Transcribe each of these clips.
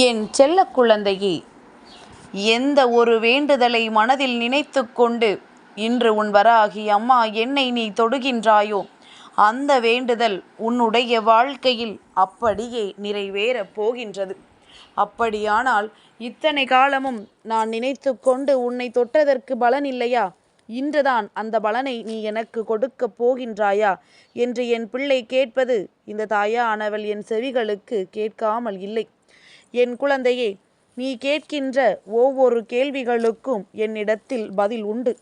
என் செல்ல குழந்தையே எந்த ஒரு வேண்டுதலை மனதில் நினைத்து கொண்டு இன்று உன் வராகி அம்மா என்னை நீ தொடுகின்றாயோ அந்த வேண்டுதல் உன்னுடைய வாழ்க்கையில் அப்படியே நிறைவேறப் போகின்றது. அப்படியானால் இத்தனை காலமும் நான் நினைத்து கொண்டு உன்னை தொட்டதற்கு பலன் இல்லையா இன்றுதான் அந்த பலனை நீ எனக்கு கொடுக்கப் போகின்றாயா? என்று என் பிள்ளை கேட்பது இந்த தாயானவள் என் செவிகளுக்கு கேட்காமல் இல்லை. என் குழந்தையே நீ கேட்கின்ற ஒவ்வொரு கேள்விகளுக்கும் என்னிடத்தில் பதில் உண்டு.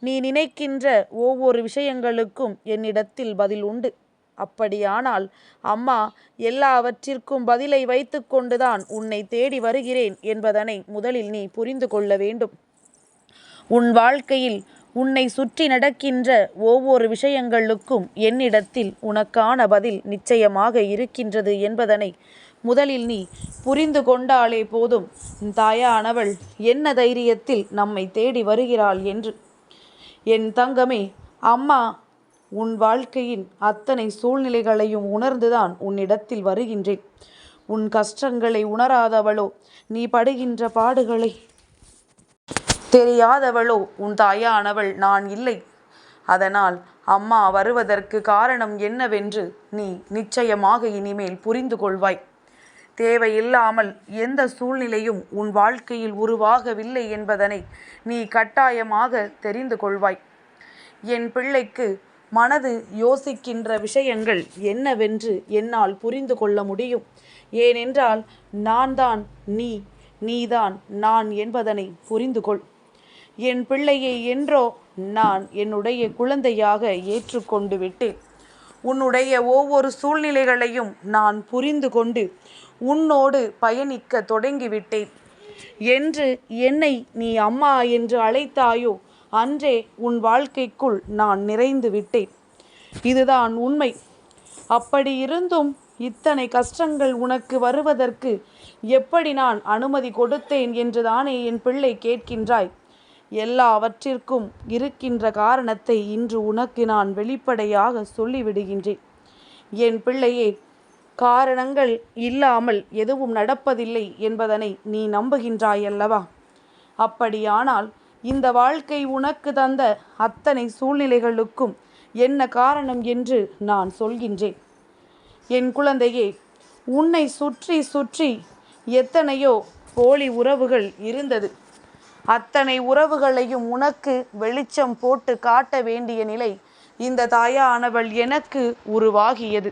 நீ நினைக்கின்ற ஒவ்வொரு விஷயங்களுக்கும் என்னிடத்தில் பதில் உண்டு. அப்படியானால் அம்மா எல்லாவற்றிற்கும் பதிலை வைத்துக்கொண்டுதான் உன்னை தேடி வருகிறேன் என்பதனை முதலில் நீ புரிந்து கொள்ள வேண்டும். உன் வாழ்க்கையில் உன்னை சுற்றி நடக்கின்ற ஒவ்வொரு விஷயங்களுக்கும் என்னிடத்தில் உனக்கான பதில் நிச்சயமாக இருக்கின்றது என்பதனை முதலில் நீ புரிந்து கொண்டாலே போதும். தாயானவள் என்ன தைரியத்தில் நம்மை தேடி வருகிறாள் என்று. என் தங்கமே அம்மா உன் வாழ்க்கையின் அத்தனை சூழ்நிலைகளையும் உணர்ந்துதான் உன்னிடத்தில் வருகின்றேன். உன் கஷ்டங்களை உணராதவளோ நீ படுகின்ற பாடுகளை தெரியாதவளோ உன் தாயானவள் நான் இல்லை. அதனால் அம்மா வருவதற்கு காரணம் என்னவென்று நீ நிச்சயமாக இனிமேல் புரிந்து கொள்வாய். தேவையில்லாமல் எந்த சூழ்நிலையும் உன் வாழ்க்கையில் உருவாகவில்லை என்பதனை நீ கட்டாயமாக தெரிந்து கொள்வாய். என் பிள்ளைக்கு மனது யோசிக்கின்ற விஷயங்கள் என்னவென்று என்னால் புரிந்து கொள்ள முடியும். ஏனென்றால் நான் தான் நீ நீதான் நான் என்பதனை புரிந்து கொள். என் பிள்ளையை என்றோ நான் என்னுடைய குழந்தையாக ஏற்றுக்கொண்டு விட்டேன். உன்னுடைய ஒவ்வொரு சூழ்நிலைகளையும் நான் புரிந்து கொண்டு உன்னோடு பயணிக்க தொடங்கிவிட்டேன். என்று என்னை நீ அம்மா என்று அழைத்தாயோ அன்றே உன் வாழ்க்கைக்குள் நான் நிறைந்து விட்டேன். இதுதான் உண்மை. அப்படி இருந்தும் இத்தனை கஷ்டங்கள் உனக்கு வருவதற்கு எப்படி நான் அனுமதி கொடுத்தேன் என்று தானே என் பிள்ளை கேட்கின்றாய்? எல்லாவற்றிற்கும் இருக்கின்ற காரணத்தை இன்று உனக்கு நான் வெளிப்படையாக சொல்லிவிடுகின்றேன். என் பிள்ளையே காரணங்கள் இல்லாமல் எதுவும் நடப்பதில்லை என்பதனை நீ நம்புகின்றாயல்லவா? அப்படியானால் இந்த வாழ்க்கை உனக்கு தந்த அத்தனை சூழ்நிலைகளுக்கும் என்ன காரணம் என்று நான் சொல்கின்றேன். என் குழந்தையே உன்னை சுற்றி சுற்றி எத்தனையோ போலி உறவுகள் இருந்தது. அத்தனை உறவுகளையும் உனக்கு வெளிச்சம் போட்டு காட்ட வேண்டிய நிலை இந்த தாயானவள் எனக்கு உருவாகியது.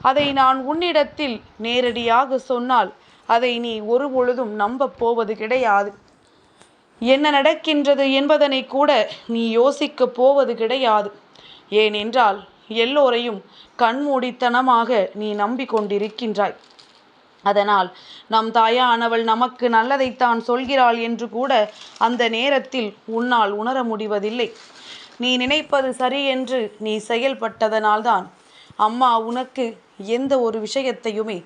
அதை நான் உன்னிடத்தில் நேரடியாக சொன்னால் அதை நீ ஒரு பொழுதும் நம்பப் போவது கிடையாது. என்ன நடக்கின்றது என்பதனை கூட நீ யோசிக்கப் போவது கிடையாது. ஏனென்றால் எல்லோரையும் கண்மூடித்தனமாக நீ நம்பிக்கொண்டிருக்கின்றாய். அதனால் நம் தாயானவள் நமக்கு நல்லதைத்தான் சொல்கிறாள் என்று கூட அந்த நேரத்தில் உன்னால் உணர முடிவதில்லை. நீ நினைப்பது சரி என்று நீ செயல்பட்டதனால்தான். அம்மா உனக்கு எந்த ஒரு விஷயத்தையுமே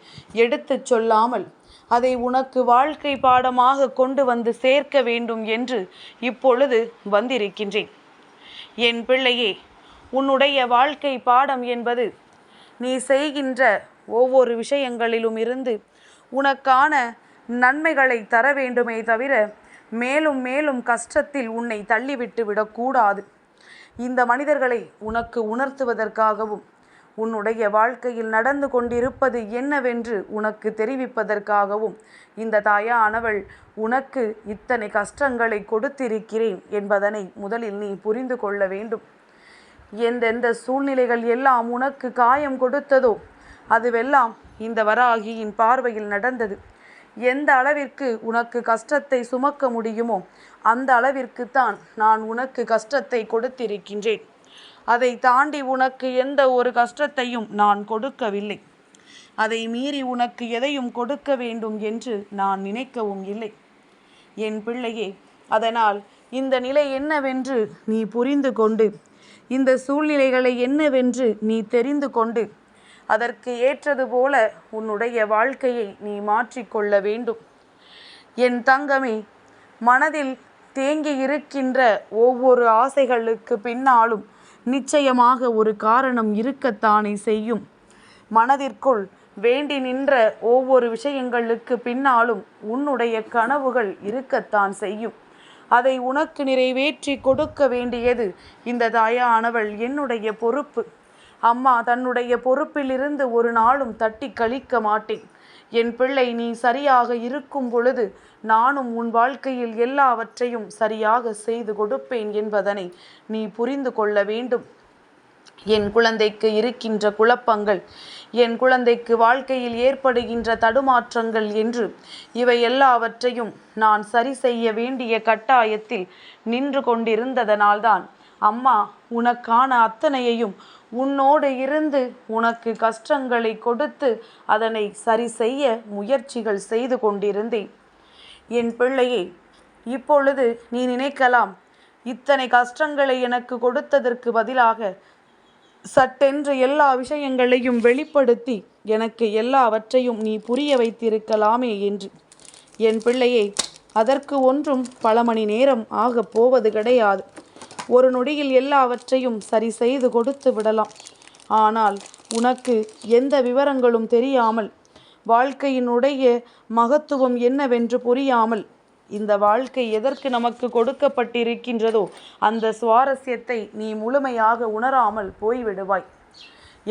எடுத்துச் சொல்லாமல் அதை உனக்கு வாழ்க்கை பாடமாக கொண்டு வந்து சேர்க்க வேண்டும் என்று இப்பொழுது வந்திருக்கின்றேன். என் பிள்ளையே உன்னுடைய வாழ்க்கை பாடம் என்பது நீ செய்கின்ற ஒவ்வொரு விஷயங்களிலும் இருந்து உனக்கான நன்மைகளை தர வேண்டுமே தவிர மேலும் மேலும் கஷ்டத்தில் உன்னை தள்ளிவிட்டு விடக்கூடாது. இந்த மனிதர்களை உனக்கு உணர்த்துவதற்காகவும் உன்னுடைய வாழ்க்கையில் நடந்து கொண்டிருப்பது என்னவென்று உனக்கு தெரிவிப்பதற்காகவும் இந்த தாயானவள் உனக்கு இத்தனை கஷ்டங்களை கொடுத்திருக்கிறேன் என்பதனை முதலில் நீ புரிந்து கொள்ள வேண்டும். எந்தெந்த சூழ்நிலைகள் எல்லாம் உனக்கு காயம் கொடுத்ததோ அதுவெல்லாம் இந்த வராகியின் பார்வையில் நடந்தது. எந்த அளவிற்கு உனக்கு கஷ்டத்தை சுமக்க முடியுமோ அந்த அளவிற்குத்தான் நான் உனக்கு கஷ்டத்தை கொடுத்திருக்கின்றேன். அதை தாண்டி உனக்கு எந்த ஒரு கஷ்டத்தையும் நான் கொடுக்கவில்லை. அதை மீறி உனக்கு எதையும் கொடுக்க வேண்டும் என்று நான் நினைக்கவும் இல்லை. என் பிள்ளையே அதனால் இந்த நிலை என்னவென்று நீ புரிந்து கொண்டு இந்த சூழ்நிலைகளை என்னவென்று நீ தெரிந்து கொண்டு அதற்கு ஏற்றது போல உன்னுடைய வாழ்க்கையை நீ மாற்றிக்கொள்ள வேண்டும். என் தங்கமே மனதில் தேங்கி இருக்கின்ற ஒவ்வொரு ஆசைகளுக்கு பின்னாலும் நிச்சயமாக ஒரு காரணம் இருக்கத்தானே செய்யும். மனதிற்குள் வேண்டி நின்ற ஒவ்வொரு விஷயங்களுக்கு பின்னாலும் உன்னுடைய கனவுகள் இருக்கத்தான் செய்யும். அதை உனக்கு நிறைவேற்றி கொடுக்க வேண்டியது இந்த தாயானவள் என்னுடைய பொறுப்பு. அம்மா தன்னுடைய பொறுப்பிலிருந்து ஒரு நாளும் தட்டி கழிக்க மாட்டேன். என் பிள்ளை நீ சரியாக இருக்கும் பொழுது நானும் உன் வாழ்க்கையில் எல்லாவற்றையும் சரியாக செய்து கொடுப்பேன் என்பதனை நீ புரிந்து கொள்ள வேண்டும். என் குழந்தைக்கு இருக்கின்ற குழப்பங்கள் என் குழந்தைக்கு வாழ்க்கையில் ஏற்படுகின்ற தடுமாற்றங்கள் என்று இவை எல்லாவற்றையும் நான் சரி செய்ய வேண்டிய கட்டாயத்தில் நின்று கொண்டிருந்ததனால்தான் அம்மா உனக்கான அத்தனையையும் உன்னோடு இருந்து உனக்கு கஷ்டங்களை கொடுத்து அதனை சரி செய்ய முயற்சிகள் செய்து கொண்டிருந்தேன். என் பிள்ளையே இப்பொழுது நீ நினைக்கலாம் இத்தனை கஷ்டங்களை எனக்கு கொடுத்ததற்கு பதிலாக சட்டென்று எல்லா விஷயங்களையும் வெளிப்படுத்தி எனக்கு எல்லாவற்றையும் நீ புரிய வைத்திருக்கலாமே என்று. என் பிள்ளையே அதற்கு ஒன்றும் பல மணி நேரம் ஆகப் போவது கிடையாது. ஒரு நொடியில் எல்லாவற்றையும் சரி செய்து கொடுத்து விடலாம். ஆனால் உனக்கு எந்த விவரங்களும் தெரியாமல் வாழ்க்கையினுடைய மகத்துவம் என்னவென்று புரியாமல் இந்த வாழ்க்கை எதற்கு நமக்கு கொடுக்கப்பட்டிருக்கின்றதோ அந்த சுவாரஸ்யத்தை நீ முழுமையாக உணராமல் போய்விடுவாய்.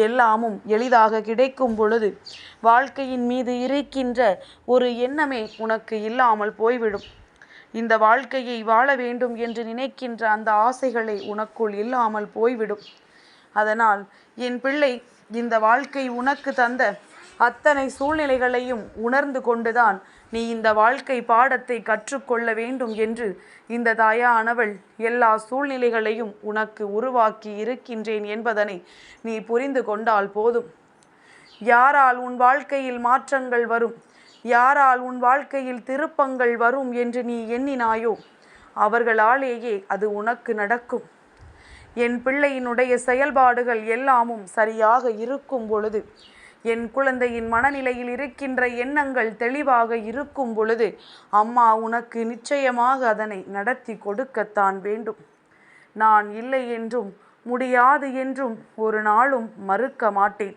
எல்லாமும் எளிதாக கிடைக்கும் பொழுது வாழ்க்கையின் மீது இருக்கின்ற ஒரு எண்ணமே உனக்கு இல்லாமல் போய்விடும். இந்த வாழ்க்கையை வாழ வேண்டும் என்று நினைக்கின்ற அந்த ஆசைகளை உனக்குள் இல்லாமல் போய்விடும். அதனால் என் பிள்ளை இந்த வாழ்க்கை உனக்கு தந்த அத்தனை சூழ்நிலைகளையும் உணர்ந்து கொண்டுதான் நீ இந்த வாழ்க்கை பாடத்தை கற்றுக்கொள்ள வேண்டும் என்று இந்த தாயானவள் எல்லா சூழ்நிலைகளையும் உனக்கு உருவாக்கி இருக்கின்றேன் என்பதனை நீ புரிந்து கொண்டால் போதும். யாரால் உன் வாழ்க்கையில் மாற்றங்கள் வரும்? யாரால் உன் வாழ்க்கையில் திருப்பங்கள் வரும் என்று நீ எண்ணினாயோ? அவர்களாலேயே அது உனக்கு நடக்கும். என் பிள்ளையினுடைய செயல்பாடுகள் எல்லாமும் சரியாக இருக்கும் பொழுது என் குழந்தையின் மனநிலையில் இருக்கின்ற எண்ணங்கள் தெளிவாக இருக்கும் பொழுது அம்மா உனக்கு நிச்சயமாக அதனை நடத்தி கொடுக்கத்தான் வேண்டும். நான் இல்லை என்றும் முடியாது என்றும் ஒரு நாளும் மறுக்க மாட்டேன்.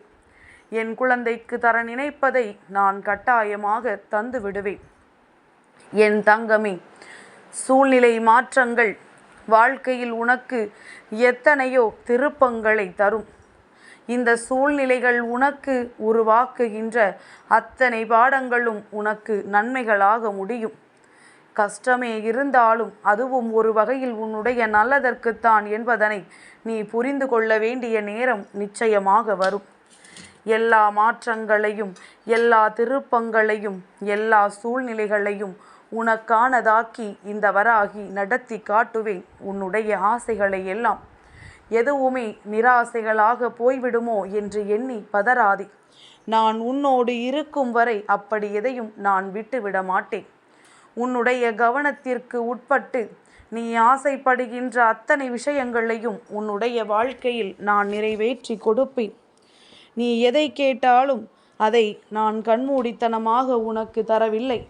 என் குழந்தைக்கு தர நினைப்பதை நான் கட்டாயமாக தந்து விடுவேன். என் தங்கமே சூழ்நிலை மாற்றங்கள் வாழ்க்கையில் உனக்கு எத்தனையோ திருப்பங்களை தரும். இந்த சூழ்நிலைகள் உனக்கு உருவாக்குகின்ற அத்தனை பாடங்களும் உனக்கு நன்மைகளாக முடியும். கஷ்டமே இருந்தாலும் அதுவும் ஒரு வகையில் உன்னுடைய நல்லதற்குத்தான் என்பதனை நீ புரிந்து கொள்ள வேண்டிய நேரம் நிச்சயமாக வரும். எல்லா மாற்றங்களையும் எல்லா திருப்பங்களையும் எல்லா சூழ்நிலைகளையும் உனக்கானதாக்கி இந்த வராகி நடத்தி காட்டுவேன் உன்னுடைய ஆசைகளை எல்லாம் எதுவுமே நிராசைகளாக போய்விடுமோ என்று எண்ணி பதறாதே. நான் உன்னோடு இருக்கும் வரை அப்படி எதையும் நான் விட்டுவிட மாட்டேன். உன்னுடைய கவனத்திற்கு உட்பட்டு நீ ஆசைப்படுகின்ற அத்தனை விஷயங்களையும் உன்னுடைய வாழ்க்கையில் நான் நிறைவேற்றி கொடுப்பேன். நீ எதை கேட்டாலும் அதை நான் கண்மூடித்தனமாக உனக்கு தரவில்லை.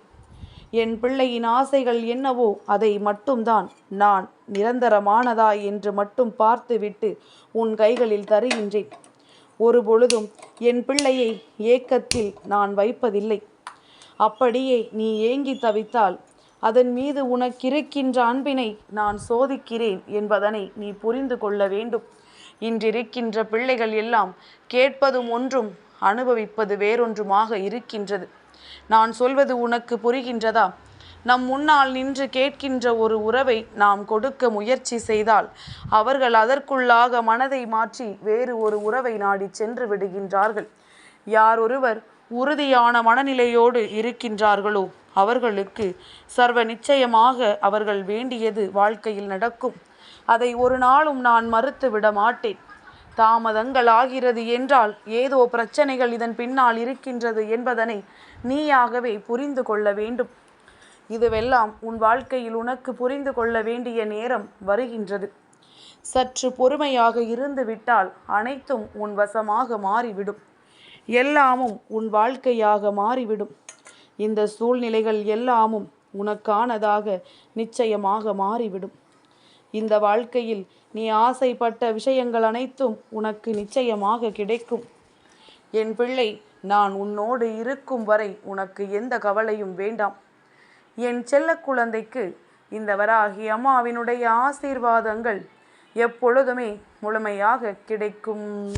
என் பிள்ளையின் ஆசைகள் என்னவோ அதை மட்டும்தான் நான் நிரந்தரமானதா என்று மட்டும் பார்த்துவிட்டு உன் கைகளில் தருகின்றேன். ஒரு பொழுதும் என் பிள்ளையை ஏக்கத்தில் நான் வைப்பதில்லை. அப்படியே நீ ஏங்கி தவித்தால் அதன் மீது உனக்கிருக்கின்ற அன்பினை நான் சோதிக்கிறேன் என்பதனை நீ புரிந்து கொள்ள வேண்டும். இன்றிருக்கின்ற பிள்ளைகள் எல்லாம் கேட்பதும் ஒன்றும் அனுபவிப்பது வேறொன்றுமாக இருக்கின்றது. நான் சொல்வது உனக்கு புரிகின்றதா? நம் முன்னால் நின்று கேட்கின்ற ஒரு உறவை நாம் கொடுக்க முயற்சி செய்தால் அவர்கள் அதற்குள்ளாக மனதை மாற்றி வேறு ஒரு உறவை நாடி சென்று விடுகின்றார்கள். யார் ஒருவர் உறுதியான மனநிலையோடு இருக்கின்றார்களோ அவர்களுக்கு சர்வ நிச்சயமாக அவர்கள் வேண்டியது வாழ்க்கையில் நடக்கும். அதை ஒரு நாளும் நான் மறுத்து விட மாட்டேன். தாமதங்கள் ஆகிறது என்றால் ஏதோ பிரச்சனைகள் இதன் பின்னால் இருக்கின்றது என்பதனை நீயாகவே புரிந்து கொள்ள வேண்டும். இதுவெல்லாம் உன் வாழ்க்கையில் உனக்கு புரிந்து கொள்ள வேண்டிய நேரம் வருகின்றது. சற்று பொறுமையாக இருந்து விட்டால் அனைத்தும் உன் வசமாக மாறிவிடும். எல்லாமும் உன் வாழ்க்கையாக மாறிவிடும். இந்த சூழ்நிலைகள் எல்லாமும் உனக்கானதாக நிச்சயமாக மாறிவிடும். இந்த வாழ்க்கையில் நீ ஆசைப்பட்ட விஷயங்கள் அனைத்தும் உனக்கு நிச்சயமாக கிடைக்கும். என் பிள்ளை நான் உன்னோடு இருக்கும் வரை உனக்கு எந்த கவலையும் வேண்டாம். என் செல்ல குழந்தைக்கு இந்த வராகி அம்மாவினுடைய ஆசீர்வாதங்கள் எப்பொழுதுமே முழுமையாக கிடைக்கும்.